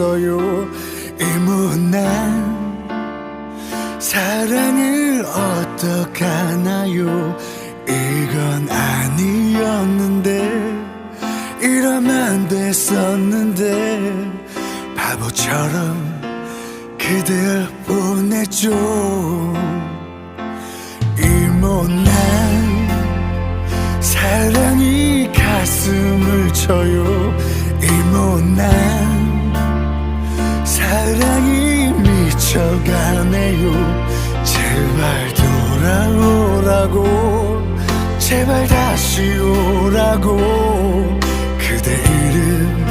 있어요. 이문난 사랑을 어떡하나요? 이건 아니었는데 이러면 됐었는데 바보처럼 그댈 보내줘. 오라고 제발 다시 오라고. 그대 이름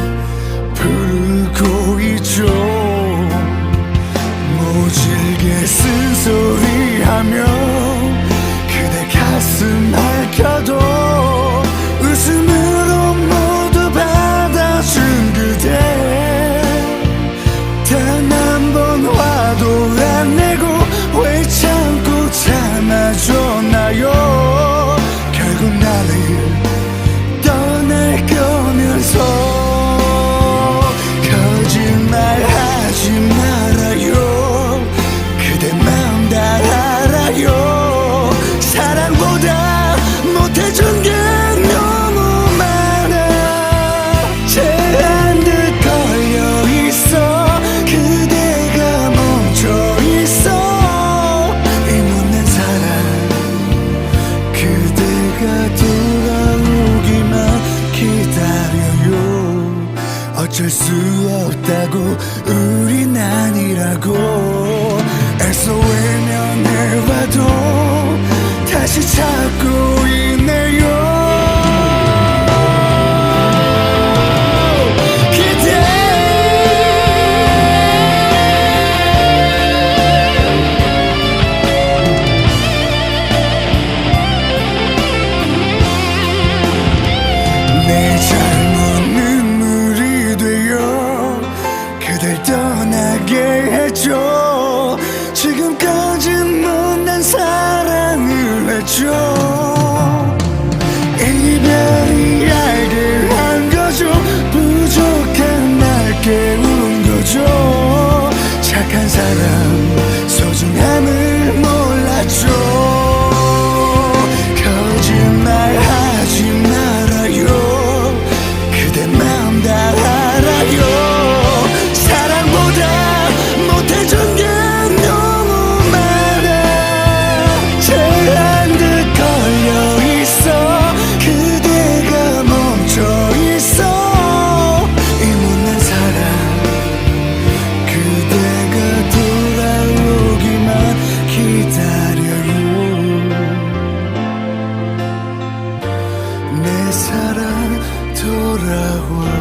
어쩔 수 없다고 우린 아니라고. 보게 해줘. 지금까지 못난 사랑을 했죠 이별이 알게 한 거죠. 부족한 날 깨우는 거죠. 착한 사람. para